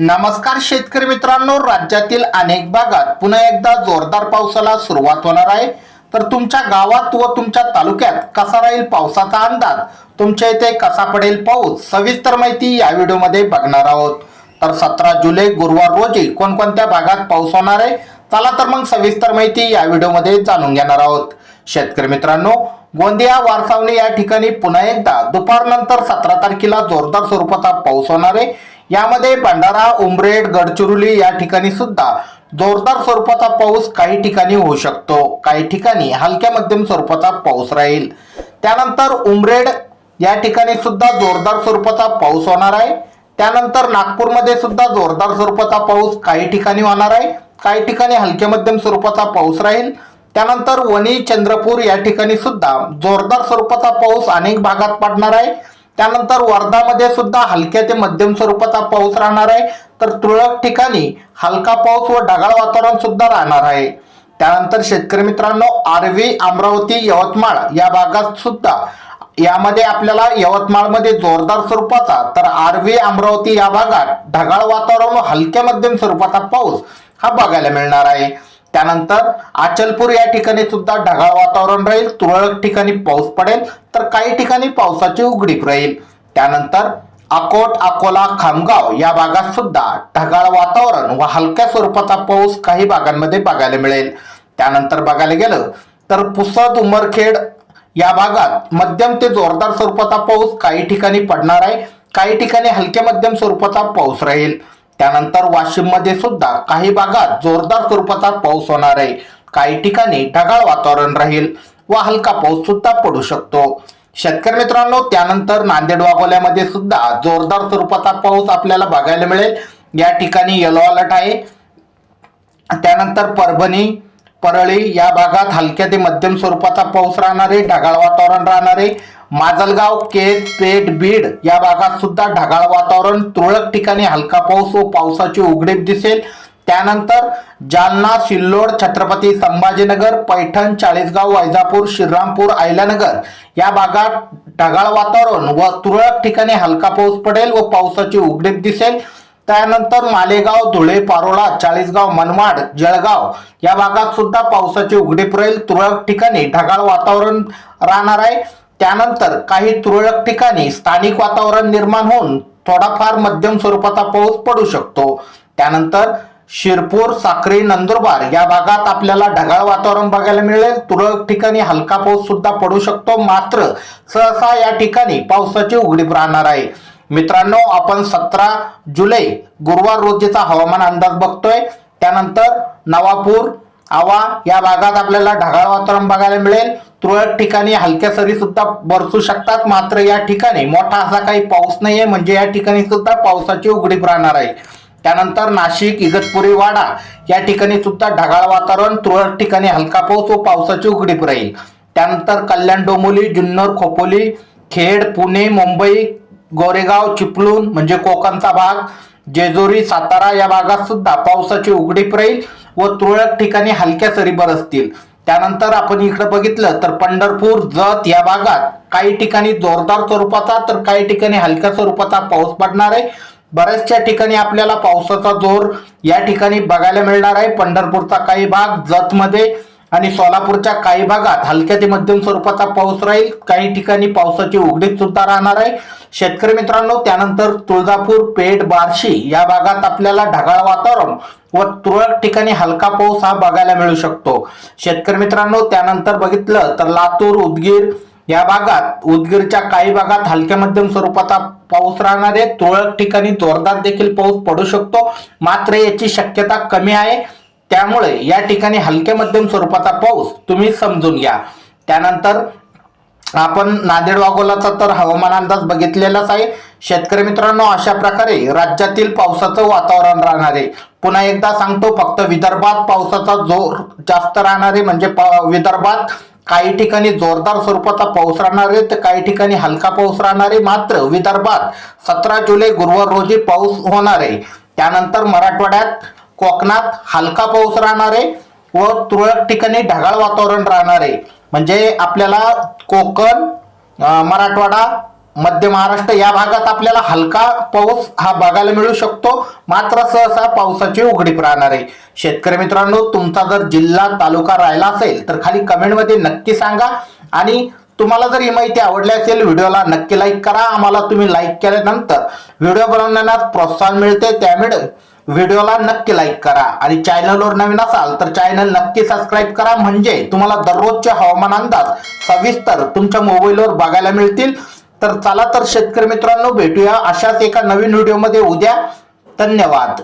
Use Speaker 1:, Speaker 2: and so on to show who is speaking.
Speaker 1: नमस्कार शेतकरी मित्रांनो राज्यातील अनेक भागात पुन्हा एकदा जोरदार पावसाला सुरुवात होणार आहे. तर तुमच्या गावात व तुमच्या तालुक्यात कसा राहील पावसाचा अंदाज? तुमच्या इथे कसा पडेल पाऊस? सविस्तर माहिती या व्हिडिओमध्ये बघणार आहोत. तर सतरा जुलै गुरुवार रोजी कोणकोणत्या भागात पाऊस होणार आहे? चला तर मग सविस्तर माहिती या व्हिडिओमध्ये जाणून घेणार आहोत. शेतकरी मित्रांनो गोंदिया वारसावणी या ठिकाणी पुन्हा एकदा दुपारनंतर सतरा तारखेला जोरदार स्वरूपाचा पाऊस होणार आहे. यामध्ये भंडारा उमरेड गडचिरोली या ठिकाणी सुद्धा जोरदार स्वरूपाचा पाऊस काही ठिकाणी होऊ शकतो. काही ठिकाणी हलक्या मध्यम स्वरूपाचा पाऊस राहील. त्यानंतर उमरेड या ठिकाणी सुद्धा जोरदार स्वरूपाचा पाऊस होणार आहे. त्यानंतर नागपूरमध्ये सुद्धा जोरदार स्वरूपाचा पाऊस काही ठिकाणी होणार आहे. काही ठिकाणी हलक्या मध्यम स्वरूपाचा पाऊस राहील. त्यानंतर वणी चंद्रपूर या ठिकाणी सुद्धा जोरदार स्वरूपाचा पाऊस अनेक भागात पडणार आहे. त्यानंतर वर्धामध्ये सुद्धा हलक्या ते मध्यम स्वरूपाचा पाऊस राहणार आहे. तर तुरळक ठिकाणी हलका पाऊस व ढगाळ वातावरण सुद्धा राहणार आहे. त्यानंतर शेतकरी मित्रांनो आर्वी अमरावती यवतमाळ या भागात सुद्धा यामध्ये आपल्याला यवतमाळमध्ये जोरदार स्वरूपाचा तर आर्वी अमरावती या भागात ढगाळ वातावरण व हलक्या मध्यम स्वरूपाचा पाऊस हा बघायला मिळणार आहे. त्यानंतर अचलपूर या ठिकाणी सुद्धा ढगाळ वातावरण राहील तुरळक ठिकाणी पाऊस पडेल तर काही ठिकाणी पावसाची उघडीप राहील. त्यानंतर अकोट अकोला खामगाव या भागात सुद्धा ढगाळ वातावरण व हलक्या स्वरूपाचा पाऊस काही भागांमध्ये बघायला मिळेल. त्यानंतर बघायला गेलं तर पुसद उमरखेड या भागात मध्यम ते जोरदार स्वरूपाचा पाऊस काही ठिकाणी पडणार आहे काही ठिकाणी हलक्या मध्यम स्वरूपाचा पाऊस राहील. त्यानंतर वाशिममध्ये सुद्धा काही भागात जोरदार स्वरूपाचा पाऊस होणार आहे. काही ठिकाणी ढगाळ वातावरण राहील व हलका पाऊस सुद्धा पडू शकतो. शेतकरी मित्रांनो त्यानंतर नांदेड वाघोल्यामध्ये सुद्धा जोरदार स्वरूपाचा पाऊस आपल्याला बघायला मिळेल. या ठिकाणी येलो अलर्ट आहे. त्यानंतर परभणी परळी या भागात हलक्या ते मध्यम स्वरूपाचा पाऊस राहणारे ढगाळ वातावरण राहणारे माजलगाव केज पेठ बीड या भागात सुद्धा ढगाळ वातावरण तुरळक ठिकाणी हलका पाऊस व पावसाची उघडीप दिसेल. त्यानंतर जालना सिल्लोड छत्रपती संभाजीनगर पैठण चाळीसगाव वैजापूर श्रीरामपूर आयलानगर या भागात ढगाळ वातावरण व तुरळक ठिकाणी हलका पाऊस पडेल व पावसाची उघडीप दिसेल. त्यानंतर मालेगाव धुळे पारोळा चाळीसगाव मनमाड जळगाव या भागात सुद्धा पावसाची उघडीप राहील. तुरळक ठिकाणी ढगाळ वातावरण राहणार आहे. त्यानंतर काही तुरळक ठिकाणी स्थानिक वातावरण निर्माण होऊन थोडाफार मध्यम स्वरूपाचा पाऊस पडू शकतो. त्यानंतर शिरपूर साक्री नंदुरबार या भागात आपल्याला ढगाळ वातावरण बघायला मिळेल. तुरळक ठिकाणी हलका पाऊस सुद्धा पडू शकतो. मात्र सहसा या ठिकाणी पावसाची उघडीप राहणार आहे. मित्रांनो आपण सतरा जुलै गुरुवार रोजीचा हवामान अंदाज बघतोय. त्यानंतर नवापूर आवा या भागात आपल्याला ढगाळ वातावरण बघायला मिळेल. तुरळक ठिकाणी हलक्या सरी सुद्धा बरसू शकतात. मात्र या ठिकाणी मोठा असा काही पाऊस नाहीये. म्हणजे या ठिकाणी सुद्धा पावसाची उघडीप राहणार आहे. त्यानंतर नाशिक इगतपुरी वाडा या ठिकाणी सुद्धा ढगाळ वातावरण तुरळक ठिकाणी हलका पाऊस व पावसाची उघडीप राहील. त्यानंतर कल्याण डोंबोली जुन्नर खोपोली खेड पुणे मुंबई गोरेगाव चिपळूण म्हणजे कोकणचा भाग. जेजुरी सातारा या भागात सुद्धा पावसाची उघडीप राहील व तुरळक ठिकाणी हलक्या सरी बरसतील. त्यानंतर आपण इकडे बघितलं तर पंढरपूर जत या भागात काही ठिकाणी जोरदार स्वरूपाचा तर काही ठिकाणी हलक्या स्वरूपाचा पाऊस पडणार आहे. बऱ्याचशा ठिकाणी आपल्याला पावसाचा जोर या ठिकाणी बघायला मिळणार आहे. पंढरपूरचा काही भाग जतमध्ये आणि सोलापूरच्या काही भागात हलक्या ते मध्यम स्वरूपाचा पाऊस राहील. काही ठिकाणी पावसाची उघडीत सुद्धा राहणार आहे. शेतकरी मित्रांनो त्यानंतर तुळजापूर पेठ बार्शी या भागात आपल्याला ढगाळ वातावरण व तुरळक ठिकाणी हलका पाऊस हा बघायला मिळू शकतो. शेतकरी मित्रांनो त्यानंतर बघितलं तर लातूर उदगीर या भागात उदगीरच्या काही भागात हलक्या मध्यम स्वरूपाचा पाऊस राहणार आहे. तुरळक ठिकाणी जोरदार देखील पाऊस पडू शकतो. मात्र याची शक्यता कमी आहे. त्यामुळे या ठिकाणी हलक्या मध्यम स्वरूपाचा पाऊस तुम्ही समजून घ्या. त्यानंतर आपण नांदेड वाघोलाचा तर हवामान अंदाज बघितलेलाच आहे. शेतकरी मित्रांनो अशा प्रकारे राज्यातील पावसाचं वातावरण राहणार आहे. पुन्हा एकदा सांगतो फक्त विदर्भात पावसाचा जोर जास्त राहणार आहे. म्हणजे विदर्भात काही ठिकाणी जोरदार स्वरूपाचा पाऊस राहणार आहे तर काही ठिकाणी हलका पाऊस राहणार आहे. मात्र विदर्भात सतरा जुलै गुरुवार रोजी पाऊस होणार आहे. त्यानंतर मराठवाड्यात कोकणात हलका पाऊस राहणार आहे व तुरळक ठिकाणी ढगाळ वातावरण राहणार आहे. म्हणजे आपल्याला कोकण मराठवाडा मध्य महाराष्ट्र या भागात आपल्याला हलका पाऊस हा बघायला मिळू शकतो. मात्र सहसा पावसाची उघडीप राहणार आहे. शेतकरी मित्रांनो तुमचा जर जिल्हा तालुका राहिला असेल तर खाली कमेंटमध्ये नक्की सांगा. आणि तुम्हाला जर ही माहिती आवडली असेल व्हिडिओला नक्की लाईक करा. आम्हाला तुम्ही लाईक केल्यानंतर व्हिडिओ बनवण्यास प्रोत्साहन मिळते. त्यामुळे व्हिडिओला नक्की लाईक करा. आणि चॅनलवर नवीन असाल तर चॅनल नक्की सबस्क्राईब करा. म्हणजे तुम्हाला दररोजचे हवामान अंदाज सविस्तर तुमच्या मोबाईलवर बघायला मिळतील. तर चला तर शेतकरी मित्रांनो भेटूया अशाच एका नवीन व्हिडिओमध्ये उद्या धन्यवाद.